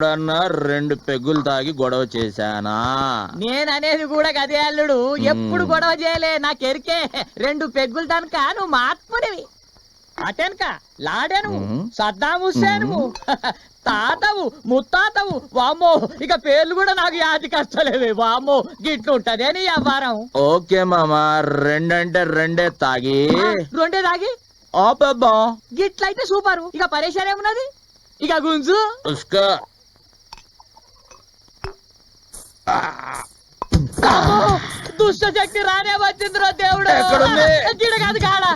ఎప్పుడన్నా రెండు పెగ్గులు తాగి గొడవ చేశానా? నేను అనేది కూడా గదే అల్లుడు. ఎప్పుడు గొడవ చేయలే. నాకు ఎరికే రెండు పెగ్గులు తనక నువ్వు మాత్ముడివి అటెనక లాడెను మ్మ్. సద్దాం హుస్సేను తాతవు ముత్తాతవు. వామ్మో ఇక పేర్లు కూడా నాకు యాది కష్టలేవే. వామ్మో గిట్లు ఉంటదే నీ వ్యవహారం ఓకే మామా రెండంటే రెండే తాగి. రెండే దాగి ఆపేద్దాం గిట్లయితే సూపరు. ఇక పరేషాన్ ఏమున్నది? ఇక గుంజు. రానే వచ్చిందిరో దేవుడు. కాదు కాడా.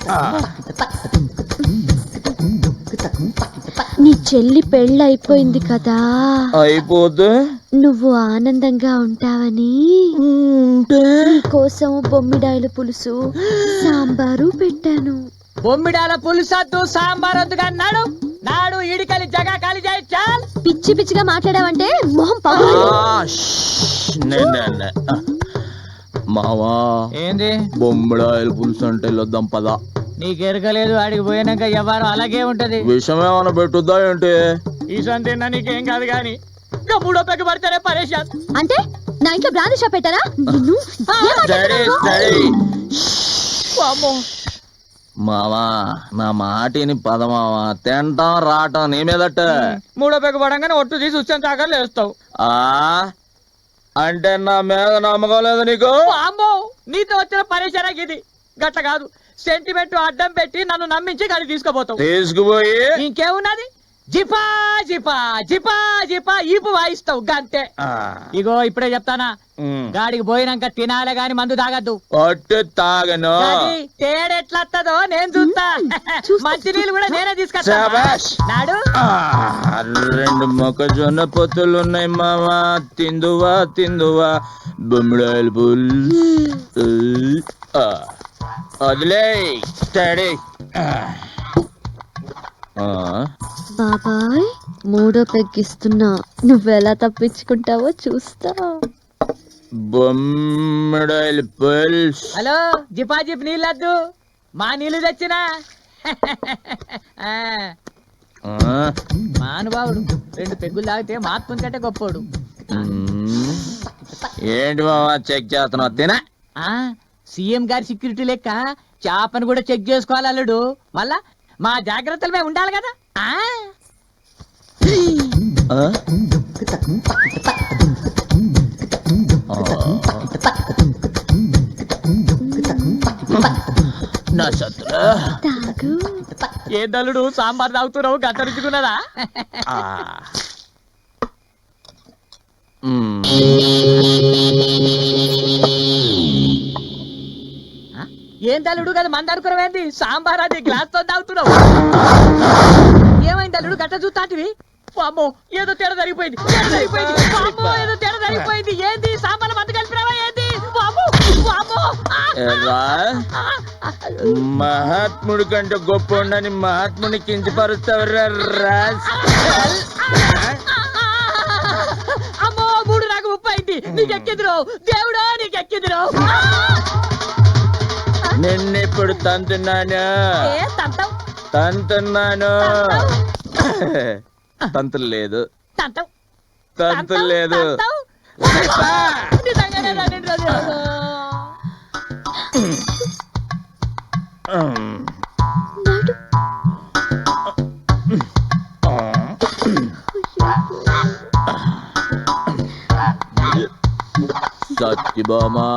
నీ చెల్లి పెళ్ళైపోయింది కదా. అయిపోతే నువ్వు ఆనందంగా ఉంటావని. కోసం బొమ్మిడాయల పులుసు సాంబారు పెట్టాను. బొమ్మిడాల పులుసద్దు సాంబార్ వద్దుగా నాడు. నాడు ఇడికలి జగా కాలి చేయి చాల్ పిచ్చి పిచ్చిగా మాట్లాడావంటే మొహం పగులు. మావా ఏంది? బొమ్మిడాయల పులుసు అంటే వెళ్ళొద్దాం పదా. నీకు ఎరగలేదు ఆడికి పోయినాక ఎవరు అలాగే ఉంటది? విషం ఏమైనా పెట్టుద్దా ఏంటి? ఈ సంతిన్నా నీకేం కాదు గాని. ఇక మూడో పెగ్గు పడితేనే పరేషాన్. అంటే నా ఇంట్లో బ్రాండ్ షాప్ పెట్టారా నిన్ను ఏం స్టడీ మాట్లాడుతున్నావు? స్టడీ వామ్మో. మావా నా మాటిని పద మావా తింటాం రావటం నీ మీదట మూడో పెగ్గు పడంగానే ఒట్టు తీసి ఉచ్చం తాకలు లేస్తావు ఆ? అంటే నా మీద నమ్మకం లేదు నీకు? అమ్మో నీతో వచ్చిన పరేషానా ఇది. గట్ల కాదు. సెంటిమెంట్ అడ్డం పెట్టి నన్ను నమ్మించి గాడి తీసుకుపోతావు. తీసుకుపోయి ఇంకేమున్నది? జిపా జిపా జిపా జిపా ఈపు వాయిస్తావు గంతే. ఇగో ఇప్పుడే చెప్తానా? గాడికి పోయినాక తినాలే గాని మందు తాగద్దు. ఒట్టు తాగను. గాడి తేడెట్లత్తదో నేను చూస్తా. మంచి నీళ్ళు కూడా నేనే తీసుకొస్తా. శాబాష్. నాడు? ఆ, రెండు మొక్కజొన్న పొత్తులు ఉన్నాయి మావా. తిందువా తిందువా. బొమ్మిడాయలు పుల్. వదిలే స్టడీ ఆ. ఆ, బాబాయ్ మూడో పెగ్గిస్తున్నా. నువ్వెలా తప్పించుకుంటావో చూస్తా. బొమ్మిడాయలు పుల్స్ హలో జిపా జిప్ నీళ్ళద్దు. మా నీళ్ళు తెచ్చినా. ఆ, ఆ, మానుభావుడు రెండు పెగ్గులు తాగితే మాత్రం కంటే గొప్పోడు. ఏంటి మావా చెక్ చేస్తున్నావు? తినా? ఆ సీఎం గారి సెక్యూరిటీ లెక్క చేపను కూడా చెక్ చేసుకోవాలి అల్లుడు. మళ్ళా మా జాగ్రత్తలు మేము ఉండాలి కదా? నా శత్రు. తాగు. ఏ దల్లుడు సాంబార్ తాగుతున్నావు? గట్టరించుకున్నదా ఆ. ఏం దల్లుడు కదా మంది అనుకున్నావేంది సాంబార్ అది గ్లాస్తో తాగుతున్నావు. ఏమైంది అల్లుడు గట్ట చూస్తాంటివి? పామో ఏదో తేడా జరిగిపోయింది. తేడా జరిగిపోయింది. ఏదో తేడా జరిగిపోయింది. ఏంది? సాంబార్ మంది కలిపినావా? ఏంది? పామో పామో మహాత్ముడి కంటే గొప్ప ఉండని మహాత్ముని కించపరుస్తావరా రాస్. అమ్మో మూడు నాకు ముప్పై అయింది. నీకు ఎక్కిదిరో దేవుడో నీకు ఎక్కిదిరో నిన్నెప్పుడు తంతున్నాను? తంతున్నాను. తంతులు లేదు. తంతం. తంతులు లేదు. సత్యభామా.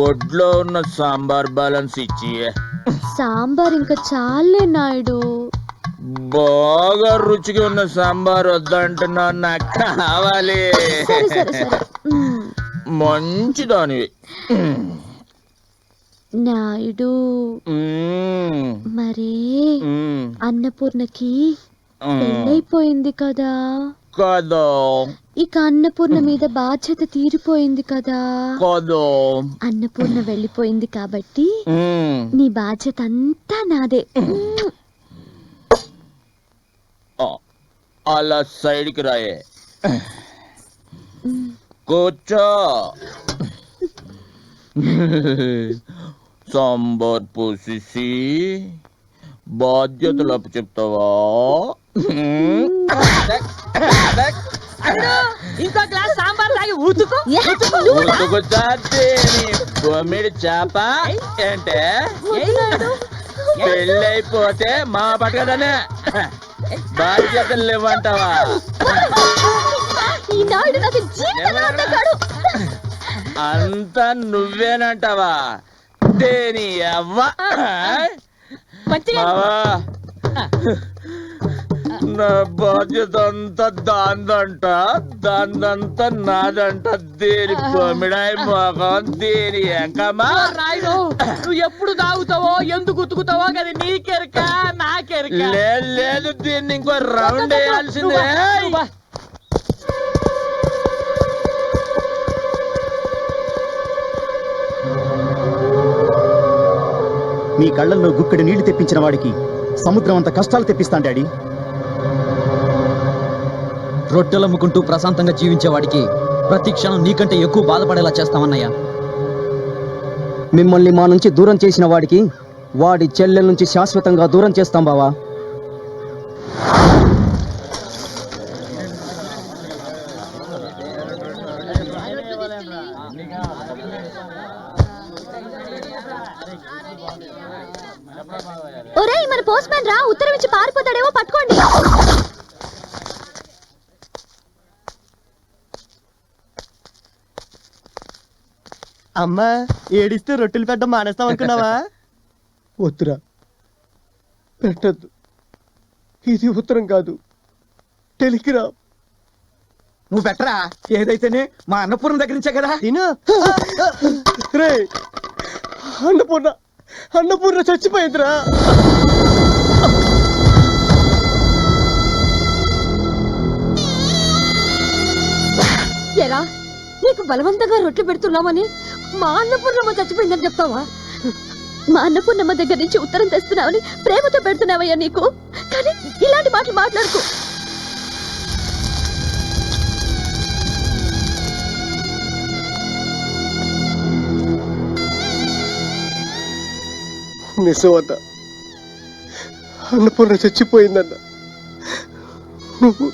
బొడ్లో ఉన్న సాంబార్ బ్యాలెన్స్ ఇచ్చి సాంబార్ ఇంకా చాలే నాయుడు బాగా రుచిగా ఉన్న సాంబార్ వద్దంటున్నా నాకు కావాలి సరే సరే సరే మ్మ్. మంచిదానివి నాయుడు మ్మ్. మరే మ్మ్. అన్నపూర్ణకి మ్మ్. పెళ్ళైపోయింది కదా కాదు ఇక అన్నపూర్ణ మీద బాధ్యత తీరిపోయింది కదా. కాదు. అన్నపూర్ణ వెళ్ళిపోయింది కాబట్టి. నీ బాధ్యత అంతా నాదే. అలా సైడ్కి రాయే. కూర్చో. సాంబార్ పోసేసి బాధ్యతలు అప్పు చెప్తావా ఇంకో గ్లాస్ సాంబార్ తాగి నీ బొమ్మిడి చేప ఏంటే. పెళ్ళైపోతే మా పట్టుకదనే బాధ్యతలు లేవంటావా అంతా నువ్వేనంటావా? దేని అవ్వ నా బాధ్యత అంతా దాందంట దాందంతా నాదంట. దేని బొమ్మిడాయి మొఖం దేని ఎంకమ్మా రాయుడు నువ్వు ఎప్పుడు తాగుతావో ఎందుకు ఉతుకుతావో కదా నీకెరక నాకెరక లేదు లేదు దీన్ని ఇంకో రౌండ్ వేయాల్సిందే. మీ కళ్ళల్లో గుక్కడి నీళ్ళు తెప్పించిన వాడికి సముద్రం అంత కష్టాలు తెప్పిస్తాను డాడీ రొట్టెలమ్ముకుంటూ ప్రశాంతంగా జీవించేవాడికి ప్రతి క్షణం నీకంటే ఎక్కువ బాధపడేలా చేస్తామన్నయ్య. మిమ్మల్ని మా నుంచి దూరం చేసిన వాడికి వాడి చెల్లెల నుంచి శాశ్వతంగా దూరం చేస్తాం బావా. ఒరేయ్ మన పోస్ట్ మ్యాన్ రా ఉత్తరం ఇచ్చి పారిపోతాడేమో పట్టుకోండి. అమ్మా ఏడిస్తే రొట్టెలు పెట్టడం మానేస్తాం అనుకున్నావా? వద్దురా. పెట్టద్దు. ఇది ఉత్తరం కాదు. టెలిగ్రామ్. నువ్వు పెట్టరా? ఏదైతేనే మా అన్నపూర్ణ దగ్గర నుంచే కదా? తిను. రే అన్నపూర్ణ అన్నపూర్ణ చచ్చిపోయిందిరా. ఎరా నీకు బలవంతంగా రొట్టెలు పెడుతున్నామని మా అన్నపూర్ణమ్మ చచ్చిపోయిందని చెప్తావా? మా అన్నపూర్ణమ్మ దగ్గర నుంచి ఉత్తరం తెస్తున్నావని ప్రేమతో పెడుతున్నావయ్యా నీకు. కానీ ఇలాంటి మాటలు మాట్లాడుకో. నిజమన్న అన్నపూర్ణ చచ్చిపోయిందన్న. నువ్వు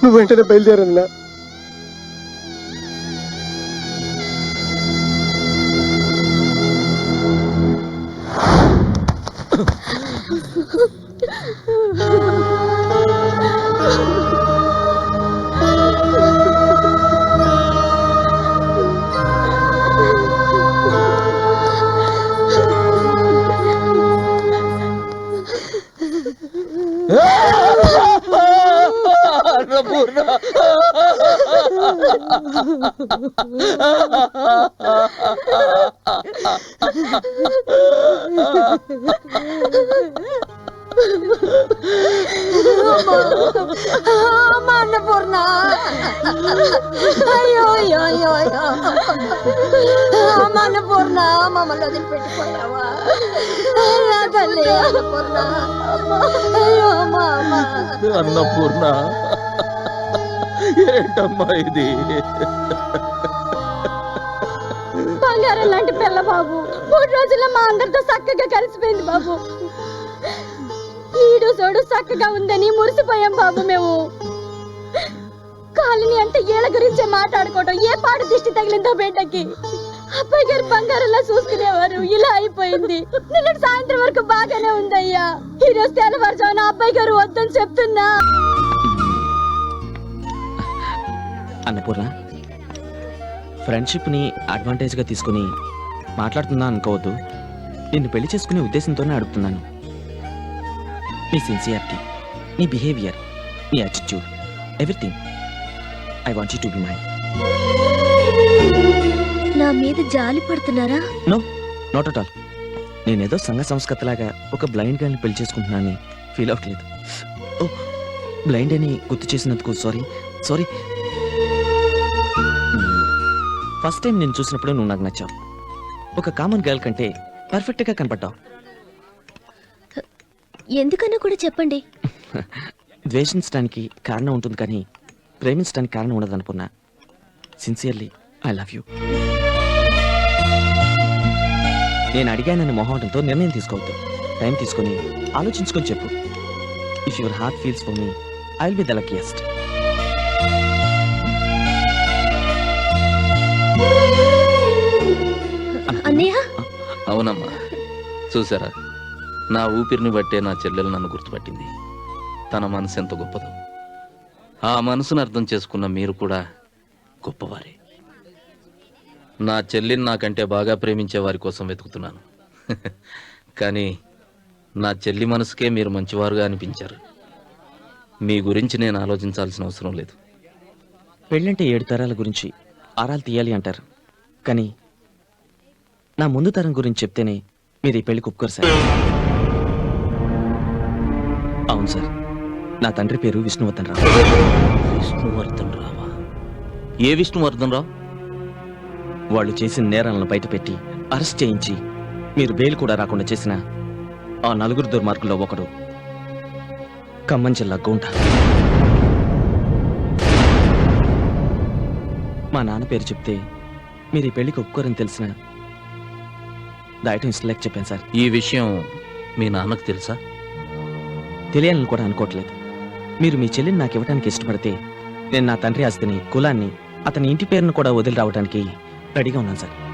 నువ్వు వెంటనే బయలుదేరన్నా. Oh. మా అన్నపూర్ణ అయ్యో అయ్యో అయ్యో అయ్యో మా అన్నపూర్ణ మమ్మల్ని వదిలిపెట్టిపోయావా నా తల్లి అన్నపూర్ణ అయ్యో మా అమ్మ అన్నపూర్ణ ఏంటమ్మా ఇది? బంగారం లాంటి పిల్ల బాబు. మూడు రోజుల్లో మా అందరితో చక్కగా కలిసిపోయింది బాబు. ఈడు సోడు చక్కగా ఉందని మురిసిపోయాం బాబు మేము. కాలనీ అంటే ఏళ్ళ గురించే మాట్లాడుకోవటం ఏ పాడు దిష్టి తగిలిందో బిడ్డకి. అబ్బాయి గారు బంగారంలా చూసుకునేవారు ఇలా అయిపోయింది. నిన్నటి సాయంత్రం వరకు బాగానే ఉందయ్యా. ఈ రోజు తెల్లవారుజామున అబ్బాయి గారు వద్దని చెప్తున్నా. అన్నపూర్ణ ఫ్రెండ్షిప్ని అడ్వాంటేజ్గా తీసుకుని మాట్లాడుతున్నా అనుకోవద్దు. నిన్ను పెళ్ళి చేసుకునే ఉద్దేశంతోనే అడుగుతున్నాను. నీ సిన్సియారిటీ నీ బిహేవియర్ నీ attitude everything I want you to be my నా మీద జాలి పడుతున్నారా? నో నాట్ అట్ ఆల్ నేనేదో సంఘ సంస్కృతిలాగా ఒక బ్లైండ్ గాని పెళ్ళి చేసుకుంటున్నానని ఫీల్ అవ్వట్లేదు. ఓ బ్లైండ్ అని గుర్తు చేసినందుకు సారీ సారీ ఫస్ట్ టైం నేను చూసినప్పుడు నువ్వు నాకు నచ్చావు. ఒక కామన్ గర్ల్ కంటే పర్ఫెక్ట్గా కనపడ్డావు. ఎందుకన్నా కూడా చెప్పండి. ద్వేషించడానికి కారణం ఉంటుంది కానీ ప్రేమించడానికి కారణం ఉండదు అనుకున్నా. సిన్సియర్లీ ఐ లవ్ యూ నేను అడిగానని మొహమాటంతో నిర్ణయం తీసుకోవద్దు. టైం తీసుకొని ఆలోచించుకొని చెప్పు. If your heart feels for me I will be the luckiest అవునమ్మా. చూసారా? నా ఊపిరిని బట్టే నా చెల్లెలు నన్ను గుర్తుపట్టింది. తన మనసు ఎంత గొప్పదో. ఆ మనసును అర్థం చేసుకున్న మీరు కూడా గొప్పవారే. నా చెల్లిని నాకంటే బాగా ప్రేమించే వారి కోసం వెతుకుతున్నాను. కానీ నా చెల్లి మనసుకే మీరు మంచివారుగా అనిపించారు. మీ గురించి నేను ఆలోచించాల్సిన అవసరం లేదు. పెళ్ళంటే ఏడు తరాల గురించి ఆరాలు తీయాలి అంటారు. కానీ నా ముందు తరం గురించి చెప్తేనే మీరు ఈ పెళ్ళి కుప్పుకోరు సార్. అవును సార్. నా తండ్రి పేరు విష్ణువర్ధన్ రావు. విష్ణువర్ధన్ రావా ఏ విష్ణువర్ధన్ రావు వాళ్ళు చేసిన నేరాలను బయటపెట్టి అరెస్ట్ చేయించి మీరు బెయిల్ కూడా రాకుండా చేసిన ఆ నలుగురు దుర్మార్గుల్లో ఒకడు ఖమ్మం జిల్లా గోంట మా నాన్న పేరు చెప్తే మీరు ఈ పెళ్ళికి ఒప్పుకోరని తెలిసిన దాయటం ఇష్టలేక చెప్పాను సార్. ఈ విషయం మీ నాన్నకు తెలుసా? తెలియాలని కూడా అనుకోవట్లేదు. మీరు మీ చెల్లిని నాకు ఇవ్వడానికి ఇష్టపడితే నేను నా తండ్రి ఆస్తిని కులాన్ని అతని ఇంటి పేరును కూడా వదిలి రావడానికి రెడీగా ఉన్నాను సార్.